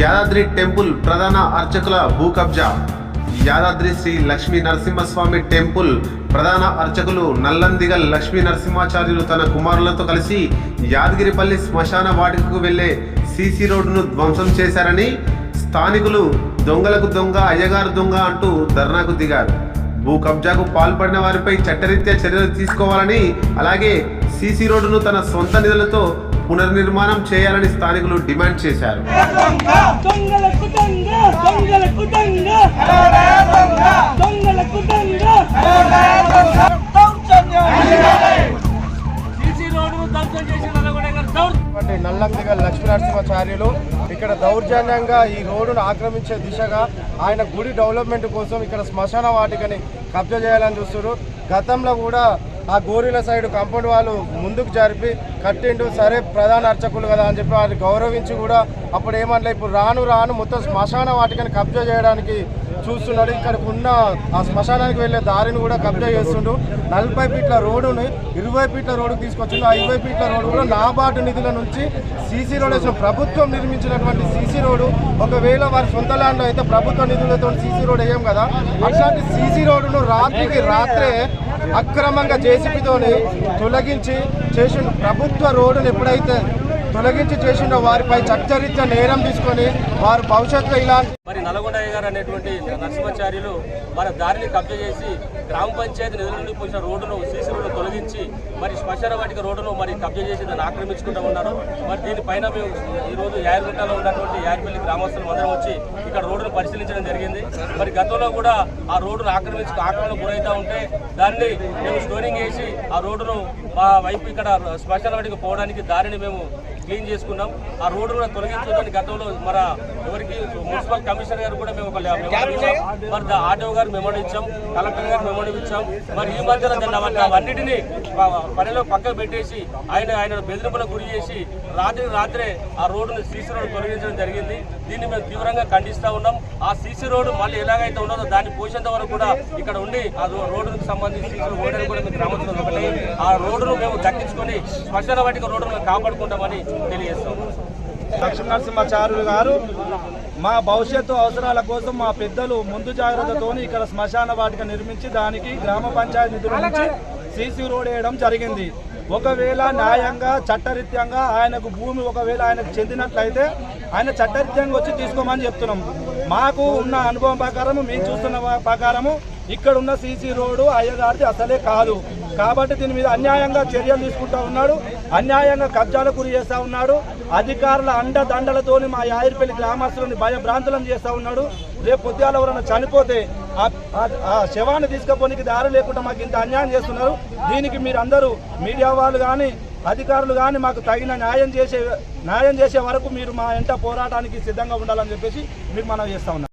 Yadadri temple ప్రధాన అర్చకుల భూ కబ్జా. యాదాద్రి శ్రీ లక్ష్మీ నరసింహస్వామి టెంపుల్ ప్రధాన అర్చకులు నల్లందిగల్ లక్ష్మీ నరసింహాచార్యులు తన కుమారులతో కలిసి యాదగిరిపల్లి శ్మశాన వాటికకు వెళ్ళే సీసీ రోడ్డును ధ్వంసం చేశారని స్థానికులు దొంగలకు దొంగ అయ్యగారు దొంగ అంటూ ధర్నాకు దిగారు. భూ కబ్జాకు పాల్పడిన వారిపై చట్టరీత్యా చర్యలు తీసుకోవాలని అలాగే సీసీ రోడ్డును తన సొంత నిధులతో పునర్నిర్మాణం చేయాలని స్థానికులు డిమాండ్ చేశారు. అంటే నల్లందిగ లక్ష్మీనరసింహాచార్యులు ఇక్కడ దౌర్జన్యంగా ఈ రోడ్డును ఆక్రమించే దిశగా ఆయన గుడి డెవలప్మెంట్ కోసం ఇక్కడ శ్మశాన వాటికని కబ్జా చేయాలని చూస్తున్నారు. గతంలో కూడా ఆ గోరీల సైడ్ కాంపౌండ్ వాళ్ళు ముందుకు జరిపి కట్టిండు సరే ప్రధాన అర్చకులు కదా అని చెప్పి వారిని గౌరవించి కూడా అప్పుడు ఏమనలే ఇప్పుడు రాను రాను మొత్తం శ్మశాన వాటికని కబ్జా చేయడానికి చూస్తున్నాడు. ఇక్కడ ఉన్న ఆ శ్మశానానికి వెళ్ళే దారిని కూడా కబ్జా చేస్తుండు. నలభై ఫీట్ల రోడ్డుని ఇరవై ఫీట్ల రోడ్డుకు తీసుకొచ్చిండు. ఆ ఇరవై ఫీట్ల రోడ్డు కూడా నాబార్డు నిధుల నుంచి సీసీ రోడ్ వేసిన ప్రభుత్వం నిర్మించినటువంటి సీసీ రోడ్డు. ఒకవేళ వారి సొంత ల్యాండ్ అయితే ప్రభుత్వ నిధులతో సీసీ రోడ్ వేయం కదా. అట్లాంటి సీసీ రోడ్డును రాత్రికి రాత్రే అక్రమంగా జేసీబీతోని తొలగించి చేసిన ప్రభుత్వ రోడ్డును ఎప్పుడైతే తొలగించి చేసిండో వారిపై చట్టరీత్యా నేరం తీసుకొని వారు భవిష్యత్తులో ఇలా మరి నల్గొండయ్య గారు అనేటువంటి నరసింహాచార్యులు మన దారిని కబ్జా చేసి గ్రామ పంచాయతీ నిధుల నుండి పోసిన రోడ్డును సీసీ రోడ్డు తొలగించి మరి శ్మశాన వాటిక రోడ్డును మరి కబ్జా చేసి దాన్ని ఆక్రమించుకుంటూ ఉన్నారు. మరి దీనిపైన మేము ఈ రోజు ఉన్నటువంటి యాదపల్లి గ్రామస్తులు అందరం వచ్చి ఇక్కడ రోడ్డును పరిశీలించడం జరిగింది. మరి గతంలో కూడా ఆ రోడ్డును ఆక్రమించి ఆక్రమణ గురవుతూ ఉంటే దాన్ని మేము స్టోరింగ్ వేసి ఆ రోడ్డును మా వైపు ఇక్కడ శ్మశాన వాటికి పోవడానికి దారిని మేము క్లీన్ చేసుకున్నాం. ఆ రోడ్డు కూడా తొలగించడానికి గతంలో మన ఎవరికి మున్సిపల్ కమిషనర్ గారు కూడా మేము ఒక మరి దా- ఆర్డీఓ గారు మెమోరీ ఇచ్చాం కలెక్టర్ గారు మెమోడి ఇచ్చాం. మరి ఈ మధ్యలో దాన్ని అవన్నీ- పనిలో పక్కకు పెట్టేసి ఆయన ఆయన బెదిరింపులకు గురి చేసి రాత్రి రాత్రే ఆ రోడ్డును సీసీ రోడ్డు తొలగించడం జరిగింది. దీన్ని మేము తీవ్రంగా ఖండిస్తా ఉన్నాం. ఆ సీసీ రోడ్డు మళ్ళీ ఎలాగైతే ఉన్నదో దాన్ని పోసేంత వరకు కూడా ఇక్కడ ఉండి ఆ రోడ్డుకు సంబంధించి సీసీ రోడ్డు కూడా మేము గ్రామస్తులు ఒకటి ఆ రోడ్డును మేము దక్కించుకొని శ్మశాన వాటిక రోడ్డును కాపాడుకుంటామని తెలియజేస్తాం. లక్ష్మీనరసింహాచార్యులు గారు మా భవిష్యత్తు అవసరాల కోసం మా పెద్దలు ముందు జాగ్రత్తతో ఇక్కడ శ్మశాన వాటిక నిర్మించి దానికి గ్రామ పంచాయతీ నిధుల నుంచి సీసీ రోడ్ వేయడం జరిగింది. ఒకవేళ న్యాయంగా చట్టరీత్యంగా ఆయనకు భూమి ఒకవేళ ఆయనకు చెందినట్లయితే ఆయన చట్టరీత్యంగా వచ్చి తీసుకోమని చెప్తున్నాం. మాకు ఉన్న అనుభవం ప్రకారము మేము చూస్తున్న ప్రకారము ఇక్కడ ఉన్న సీసీ రోడ్డు అయ్యగారిది అసలే కాదు. కాబట్టి దీని మీద అన్యాయంగా చర్యలు తీసుకుంటా ఉన్నాడు. అన్యాయంగా కబ్జాలకు గురి చేస్తా ఉన్నాడు. అధికారుల అండదండలతోని మా యాయిరిపల్లి గ్రామస్తులని భయభ్రాంతులను చేస్తా ఉన్నాడు. రేపు పొద్దుగాల ఎవరైనా చనిపోతే ఆ- ఆ శవాన్ని తీసుకుపోనికి దారి లేకుండా మాకు ఇంత అన్యాయం చేస్తున్నారు. దీనికి మీరు అందరూ మీడియా వాళ్ళు కానీ అధికారులు కానీ మాకు తగిన న్యాయం చేసే న్యాయం చేసే వరకు మీరు మా ఎంట పోరాటానికి సిద్ధంగా ఉండాలని చెప్పేసి మీకు మనం చేస్తా ఉన్నాం